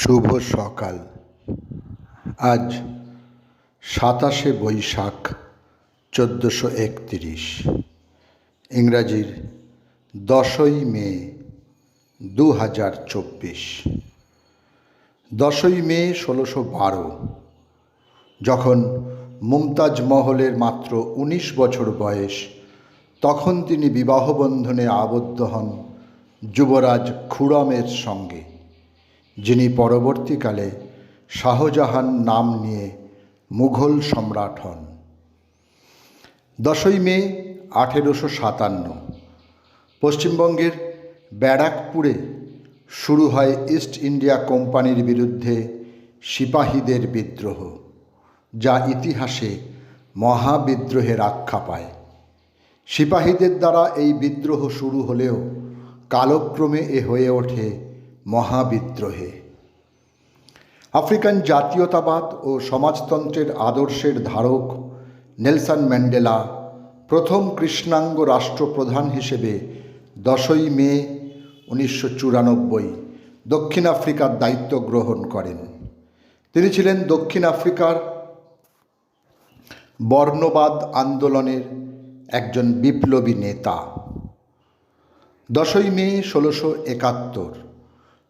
শুভ সকাল। আজ সাতাশে বৈশাখ চোদ্দোশো একতিরিশ। ইংরাজির দশই মে দু হাজার চব্বিশ। দশই মে ষোলোশো বারো, যখন মুমতাজ মহলের মাত্র উনিশ বছর বয়স, তখন তিনি বিবাহবন্ধনে আবদ্ধ হন যুবরাজ খুরমের সঙ্গে। যিনি পরবর্তীকালে শাহজাহান নাম নিয়ে মুঘল সম্রাট হন। দশই মে আঠেরোশো সাতান্ন, পশ্চিমবঙ্গের ব্যারাকপুরে শুরু হয় ইস্ট ইন্ডিয়া কোম্পানির বিরুদ্ধে সিপাহীদের বিদ্রোহ, যা ইতিহাসে মহাবিদ্রোহের আখ্যা পায়। সিপাহীদের দ্বারা এই বিদ্রোহ শুরু হলেও কালক্রমে এ হয়ে ওঠে মহাবিদ্রোহে। আফ্রিকান জাতীয়তাবাদ ও সমাজতন্ত্রের আদর্শের ধারক নেলসন ম্যান্ডেলা প্রথম কৃষ্ণাঙ্গ রাষ্ট্রপ্রধান হিসেবে দশই মে উনিশশো চুরানব্বই দক্ষিণ আফ্রিকার দায়িত্ব গ্রহণ করেন। তিনি ছিলেন দক্ষিণ আফ্রিকার বর্ণবাদ আন্দোলনের একজন বিপ্লবী নেতা। দশই মে ষোলোশো একাত্তর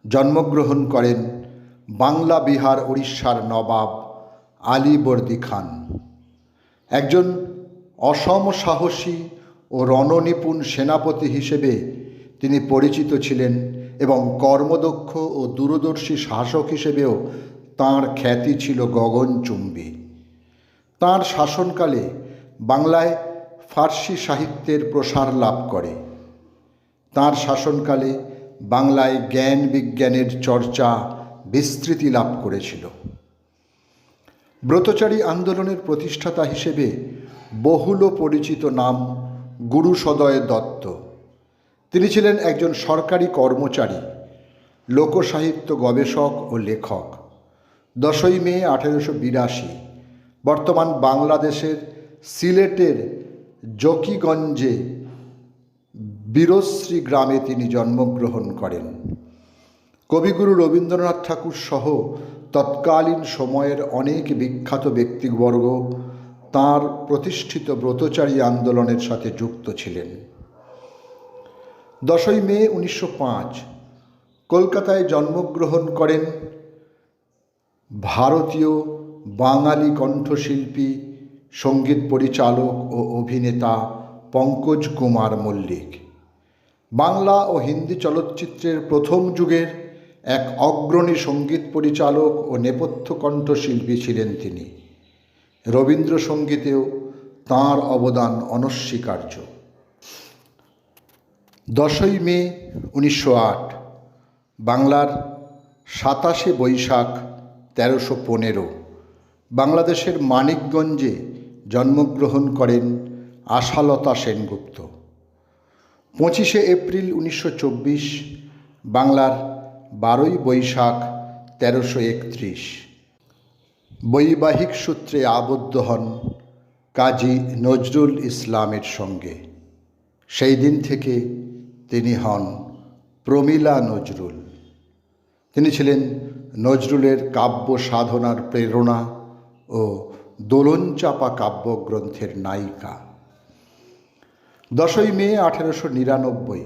জন্মগ্রহণ করেন বাংলা বিহার উড়িষ্যার নবাব আলীবর্দী খান। একজন অসম সাহসী ও রণনিপুণ সেনাপতি হিসেবে তিনি পরিচিত ছিলেন এবং কর্মদক্ষ ও দূরদর্শী শাসক হিসেবেও তাঁর খ্যাতি ছিল গগনচুম্বী। তাঁর শাসনকালে বাংলায় ফার্সি সাহিত্যের প্রসার লাভ করে। তাঁর শাসনকালে বাংলায় জ্ঞান বিজ্ঞানের চর্চা বিস্তৃতি লাভ করেছিল। ব্রতচারী আন্দোলনের প্রতিষ্ঠাতা হিসেবে বহুল পরিচিত নাম গুরু সদয় দত্ত। তিনি ছিলেন একজন সরকারি কর্মচারী, লোকসাহিত্য গবেষক ও লেখক। দশই মে আঠেরোশো বিরাশি, বর্তমান বাংলাদেশের সিলেটের জকিগঞ্জে বীরশ্রী গ্রামে তিনি জন্মগ্রহণ করেন। কবিগুরু রবীন্দ্রনাথ ঠাকুর সহ তৎকালীন সময়ের অনেক বিখ্যাত ব্যক্তিবর্গ তাঁর প্রতিষ্ঠিত ব্রতচারী আন্দোলনের সাথে যুক্ত ছিলেন। দশই মে উনিশশো পাঁচ কলকাতায় জন্মগ্রহণ করেন ভারতীয় বাঙালি কণ্ঠশিল্পী, সংগীত পরিচালক ও অভিনেতা পঙ্কজ কুমার মল্লিক। বাংলা ও হিন্দি চলচ্চিত্রের প্রথম যুগের এক অগ্রণী সংগীত পরিচালক ও নেপথ্য কণ্ঠশিল্পী ছিলেন তিনি। রবীন্দ্রসঙ্গীতেও তাঁর অবদান অনস্বীকার্য। দশই মে, উনিশশো আট, বাংলার সাতাশে বৈশাখ, তেরোশো পনেরো, বাংলাদেশের মানিকগঞ্জে জন্মগ্রহণ করেন আশালতা সেনগুপ্ত। পঁচিশে এপ্রিল উনিশশো চব্বিশ, বাংলার বারোই বৈশাখ তেরোশো একত্রিশ। বৈবাহিক সূত্রে আবদ্ধ হন কাজী নজরুল ইসলামের সঙ্গে। সেই দিন থেকে তিনি হন প্রমীলা নজরুল। তিনি ছিলেন নজরুলের কাব্য সাধনার প্রেরণা ও দোলনচাপা কাব্যগ্রন্থের নায়িকা। দশই মে আঠেরোশো নিরানব্বই।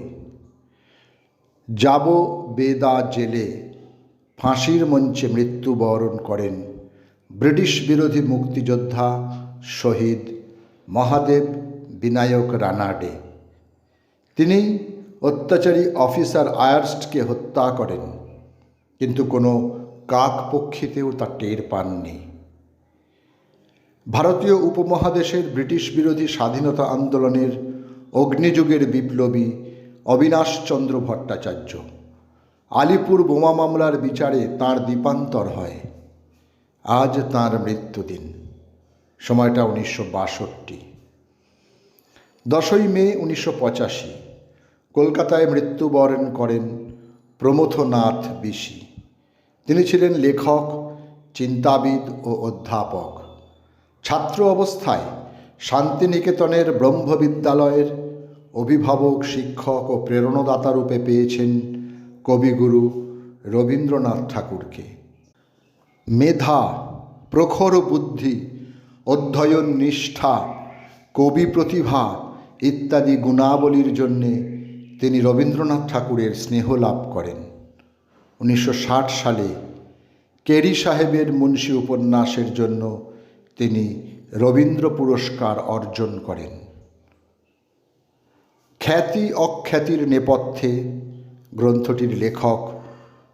যাব বেদা জেলে ফাঁসির মঞ্চে মৃত্যুবরণ করেন ব্রিটিশ বিরোধী মুক্তিযোদ্ধা শহীদ মহাদেব বিনায়ক রানাডে। তিনি অত্যাচারী অফিসার আয়ার্স্টকে হত্যা করেন, কিন্তু কোনো কাকপক্ষিতেও তা টের পাননি। ভারতীয় উপমহাদেশের ব্রিটিশ বিরোধী স্বাধীনতা আন্দোলনের অগ্নিযুগের বিপ্লবী অবিনাশচন্দ্র ভট্টাচার্য। আলিপুর বোমা মামলার বিচারে তাঁর দীপান্তর হয়। আজ তাঁর মৃত্যুদিন। সময়টা উনিশশো বাষট্টি। দশই মে উনিশশো পঁচাশি। কলকাতায় মৃত্যুবরণ করেন প্রমথনাথ বিশি। তিনি ছিলেন লেখক, চিন্তাবিদ ও অধ্যাপক। ছাত্র অবস্থায় শান্তিনিকেতনের ব্রহ্মবিদ্যালয়ের অভিভাবক, শিক্ষক ও প্রেরণাদাতা রূপে পেয়েছেন কবিগুরু রবীন্দ্রনাথ ঠাকুরকে। মেধা, প্রখর বুদ্ধি, অধ্যয়ন নিষ্ঠা, কবি প্রতিভা ইত্যাদি গুণাবলীর জন্যে তিনি রবীন্দ্রনাথ ঠাকুরের স্নেহ লাভ করেন। উনিশশো ষাট সালে কেরি সাহেবের মুন্সী উপন্যাসের জন্য তিনি রবীন্দ্র পুরস্কার অর্জন করেন। খ্যাতি অখ্যাতির নেপথ্যে গ্রন্থটির লেখক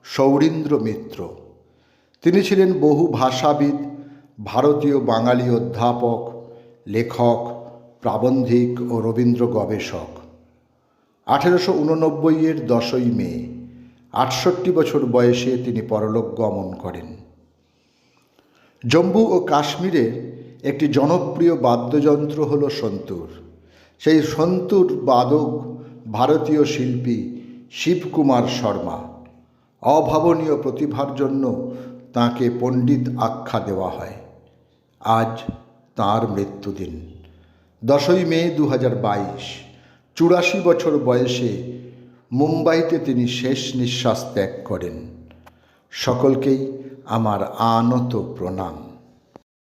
সৌরীন্দ্র মিত্র। তিনি ছিলেন বহু ভাষাবিদ, ভারতীয় বাঙালি অধ্যাপক, লেখক, প্রাবন্ধিক ও রবীন্দ্র গবেষক। আঠেরোশো উননব্বইয়ের দশই মে, আটষট্টি বছর বয়সে তিনি পরলোক গমন করেন। জম্মু ও কাশ্মীরের একটি জনপ্রিয় বাদ্যযন্ত্র হল সন্তুর। সেই সন্তুর বাদক ভারতীয় শিল্পী শিবকুমার শর্মা। অভাবনীয় প্রতিভার জন্য তাকে পণ্ডিত আখ্যা দেওয়া হয়। আজ তাঁর মৃত্যুদিন। দশই মে দু হাজার বাইশ, চুরাশি বছর বয়সে মুম্বাইতে তিনি শেষ নিঃশ্বাস ত্যাগ করেন। সকলকেই আমার আনত প্রণাম।